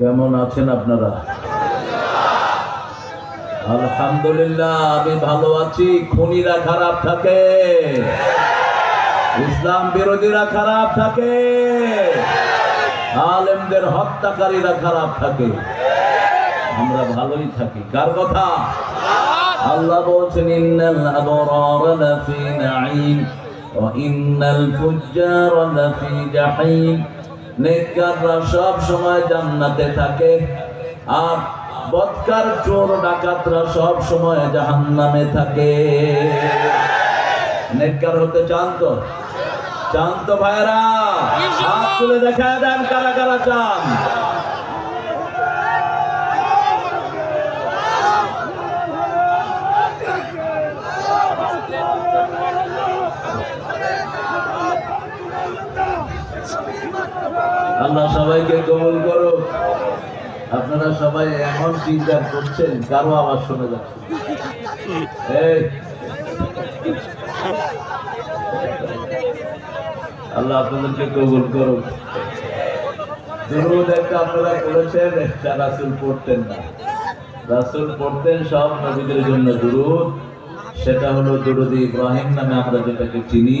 কেমন আছেন আপনারা? আলহামদুলিল্লাহ, আমি ভালো আছি। খুনিরা খারাপ থাকে। ইসলাম বিরোধীরা খারাপ থাকে। আলেমদের হত্যাকারীরা খারাপ থাকে। আমরা ভালোই থাকি। কার কথা? আল্লাহ বলছেন, ইন্নাল আবরার লাফি নাঈম ওয়া ইন্নাল লাফি নেককাররা সব সময় জান্নাতে থাকে। আর বদকার চোর ডাকাতরা সব সময় জাহান্নামে থাকে। নেককার হতে চান তো? চান তো ভাইরা হাত তুলে দেখা দেন কারা কারা চান। আল্লাহ সবাইকে কবুল করো আপনারা সবাই এমন চিন্তা করছেন, কারও আওয়াজ শোনা যাচ্ছে আল্লাহ আপনাদেরকে কবুল করো দুরুদ একটা আপনারা করেছেন, একটা রাসুল পড়তেন না। রাসুল পড়তেন সব নবীদের জন্য দুরুদ। সেটা হলো দুরুদ ইব্রাহিম নামে আমরা যেটাকে চিনি।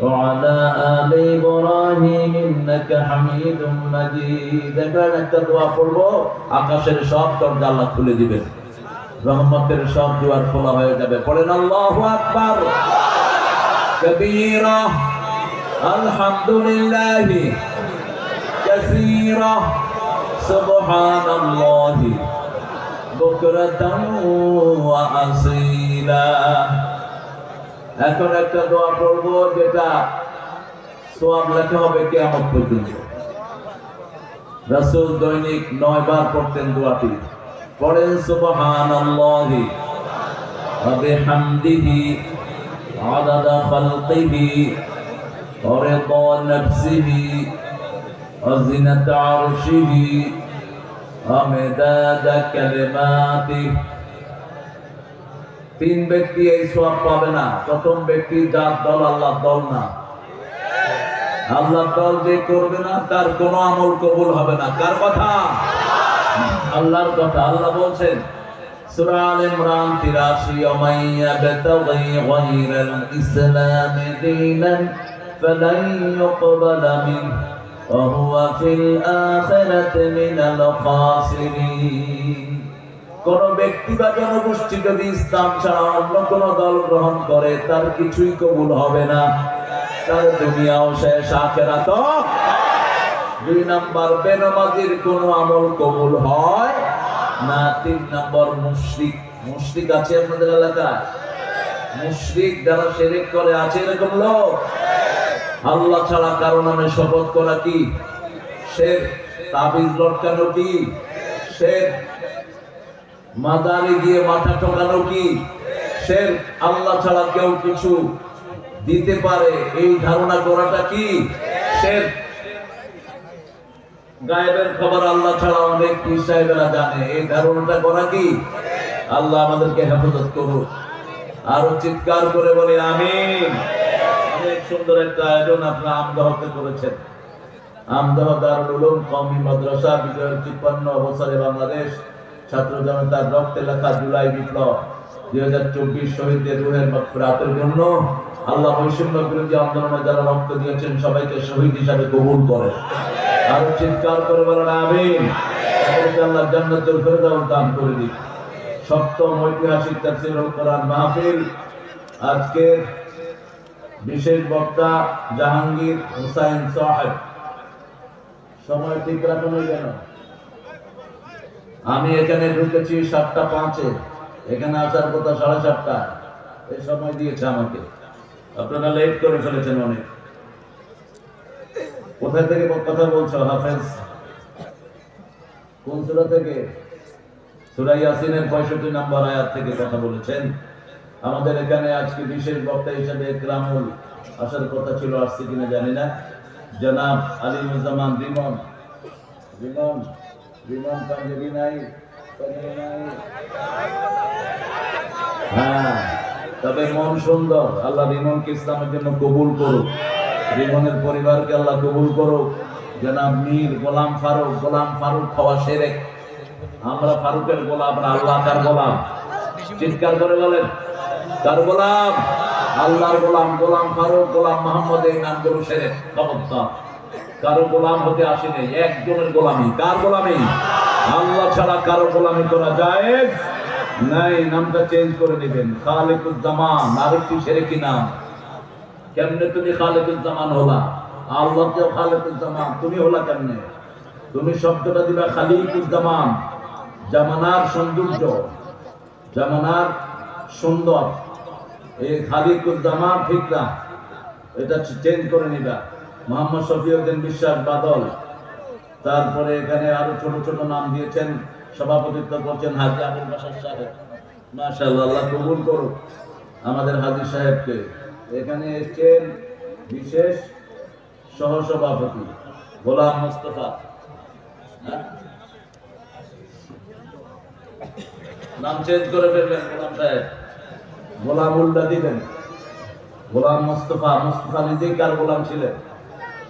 وعلى آل إبراهيم إنك حميد مجيد দেখবেন একটা দোয়া পড়বো আকাশের সব দরজা আল্লাহ খুলে দিবেন রহমতের সব দুয়ার খোলা হয়ে যাবে পড়েন আল্লাহু আকবার কবীরা আলহামদুলিল্লাহ কাসীরা সুবহানাল্লাহ বুকরাতান ওয়া আসীলা এখন একটা দোয়া পড়ব যেটা সোয়াব লেখা হবে কেমন পর্যন্ত। রাসূল দৈনিক নয় বার পড়তেন দোয়াটি। পড়েন ওয়া জিনাতা আরশিহি কালিমাতিহি। তিন ব্যক্তি এই সব পাবে না, প্রথম ব্যক্তি যার দল আল্লাহ দল না। আল্লাহ দল যে করবে না, তার কোন আমল কবুল হবে না। কার কথা? আল্লাহর কথা। আল্লাহ বলছেন, সূরা ইমরান 83 ওমাই ইয়াবতাগি গায়রাল ইসলাম দীনান ইউকবালা মিন কোন ব্যক্তি বা জনগোষ্ঠী যদি ইসলাম ছাড়া অন্য কোন দল গ্রহণ করে, তার কিছুই কবুল হবে না। তার দুনিয়াও শেষ আখেরা তো দুই নাম্বার, বেনমাজির কোন আমল কবুল হয় না? তিন নাম্বার, মুশরিক। মুশরিক আছে আপনাদের এলাকায়? মুশরিক যারা শিরিক করে, আছে এরকম লোক? আল্লাহ ছাড়া কারও নামে শপথ করা কি? সে তাবিজ লটকানো কি? সে মাদারে গিয়ে মাথা ঠকানো কি? সে আল্লাহ ছাড়া কেউ কিছু দিতে পারে। এই ধারণা করাটা কি? সে গায়েবের খবর আল্লাহ ছাড়া অনেক পীর সাহেবেরা জানে। এই ধারণাটা করা কি? আল্লাহ আমাদেরকে হেফাজত করুন আরও চিৎকার করে বলে, আমিন। অনেক সুন্দর একটা আয়োজন আপনারা আমদহতে করেছেন। আমদহ দারুল উলুম কওমি মাদ্রাসা, বিজয়ের তিপ্পান্ন বছরে বাংলাদেশ ছাত্র জনতার রক্তে লেখা জুলাই বিপ্লব দুই হাজার চব্বিশ শহীদদের রুহের মাগফিরাতের জন্য আল্লাহ বৈষম্য বিরোধী আন্দোলনে যারা রক্ত দিয়েছেন সবাইকে শহীদ হিসাবে কবুল করে আরও চিৎকার করে বলেন তাদেরকে আল্লাহ জান্নাতুল ফেরদাউস দান করে দিন সপ্তম ঐতিহাসিক তাফসীরুল কোরআন মাহফিল। আজকের বিশেষ বক্তা জাহাঙ্গীর হুসাইন সাহেব। সময় ঠিক রাখুন কেন? আমি এখানে ঢুকেছি সাতটা পাঁচে। এখানে আসার কথা সাড়ে সাতটা। এই সময় দিয়েছে আমাকে। আপনারা লেট করে ফেলেছেন অনেক। কোথায় থেকে কথা বলছো, হাফেজ? কোন সুরা থেকে? সূরা ইয়াসিনের 65 নম্বর আয়াত থেকে কথা বলেছেন। আমাদের এখানে আজকে বিশেষ বক্তা হিসেবে একরামুল। আসার কথা ছিল, আসছে কিনা জানি না। জনাব আলিমুজ্জামান রিমন। রিমন রিমন পাঞ্জাবি নাই হ্যাঁ তবে মন সুন্দর। আল্লাহ রিমনকে ইসলামের জন্য কবুল করুক। রিমনের পরিবারকে আল্লাহ কবুল করুক। জনাব মীর গোলাম ফারুক গোলাম ফারুক হওয়া সেরেক। আমরা ফারুকের গোলাম না, আল্লাহ তার গোলাম। চিৎকার করে বলেন, তার গোলাম? আল্লাহর গোলাম গোলাম ফারুক, গোলাম মোহাম্মদ এই নামগুলো সেরেক। খবরদার। কারও গোলাম হতে আসে আসেনি একজনের গোলামি। কার গোলামি? আল্লাহ ছাড়া কারও গোলামি করা যায় নাই। নামটা চেঞ্জ করে নেবেন। খালিকুজ্জামান আরেকটি সেরেকি নাম? কেমনে তুমি খালেকুজ্জামান হলা? আল্লাহ কেউ খালেকুজ্জামান, তুমি হলা কেমনে? তুমি শব্দটা দিবা খালিকুজ্জামান। জামানার সৌন্দর্য, জামানার সুন্দর। এই খালিকুজ্জামান ঠিক না। এটা চেঞ্জ করে নিবা। মোহাম্মদ শফিউদ্দিন বিশ্বাস বাদল। তারপরে এখানে আরও ছোট ছোট নাম দিয়েছেন, সভাপতিত্ব করছেন হাজি আবুল বাসার সাহেব। আল্লাহ কবুল করুক আমাদের হাজি সাহেবকে। এখানে এসছেন বিশেষ সহসভাপতি গোলাম মোস্তফা। হ্যাঁ? নাম চেঞ্জ করে ফেলবেন গোলাম সাহেব। গোলাম উল্টা দিবেন। গোলাম মোস্তফা মোস্তফা নিজেই কার গোলাম ছিলেন?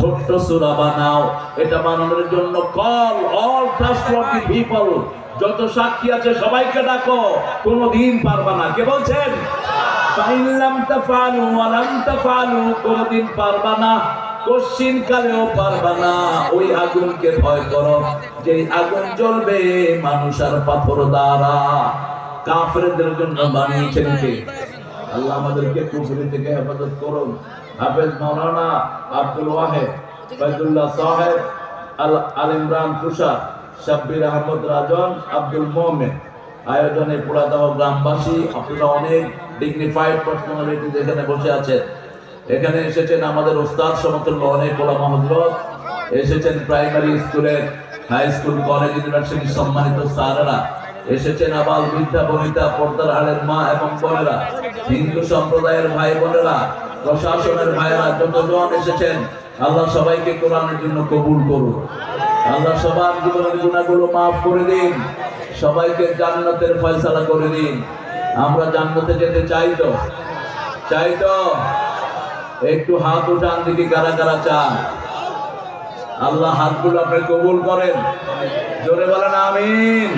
ছোট্ট সূরা বানাও। এটা বানানোর জন্য কল অল ট্রাস্টওয়ার্দি পিপল যত সাক্ষী আছে, সবাইকে ডাকো। কোনোদিন পারবা না। কে বলছেন? না। কশ্চিন কালেও না। ওই আগুনকে ভয় করো। যে আগুন জ্বলবে, মানুষ আর পাথর দ্বারা। কাফেরদের জন্য বানিয়েছেন কে? আল্লাহ আমাদেরকে কুফরি থেকে হেফাজত করুন। হাফেজ মাওলানা আব্দুল ওয়াহেদ বাইদুল্লাহ সাহেব, আল আল ইমরান তুষার, শাব্বির আহমদ রাজন, আব্দুল মোহামেদ আয়োজনে পুরাদাহ গ্রামবাসী, আপনারা অনেক ডিগনিফাইড পার্সোনালিটি এখানে বসে আছেন। এখানে এসেছেন আমাদের ওস্তাদ সমতুল্য অনেক বড় মহজরত এসেছেন প্রাইমারি স্কুলের হাই স্কুল, কলেজ ইউনিভার্সিটি সম্মানিত স্যারেরা। এসেছেন আবাল বৃদ্ধা, বনিতা, পর্দার আড়ের মা এবং বোনেরা। হিন্দু সম্প্রদায়ের ভাই বোনেরা প্রশাসনের ভাইরা যতজন এসেছেন, আল্লাহ সবাইকে কোরআনের জন্য কবুল করুন আল্লাহ সবার জীবনের গুণাগুলো মাফ করে দিন। সবাইকে জান্নাতের ফয়সালা করে দিন। আমরা জান্নাতে যেতে চাই তো? চাই তো? একটু হাত উঠান দিকে কারা কারা চান আল্লাহ হাতগুলো আপনি কবুল করেন। জোরে বলেন, আমিন।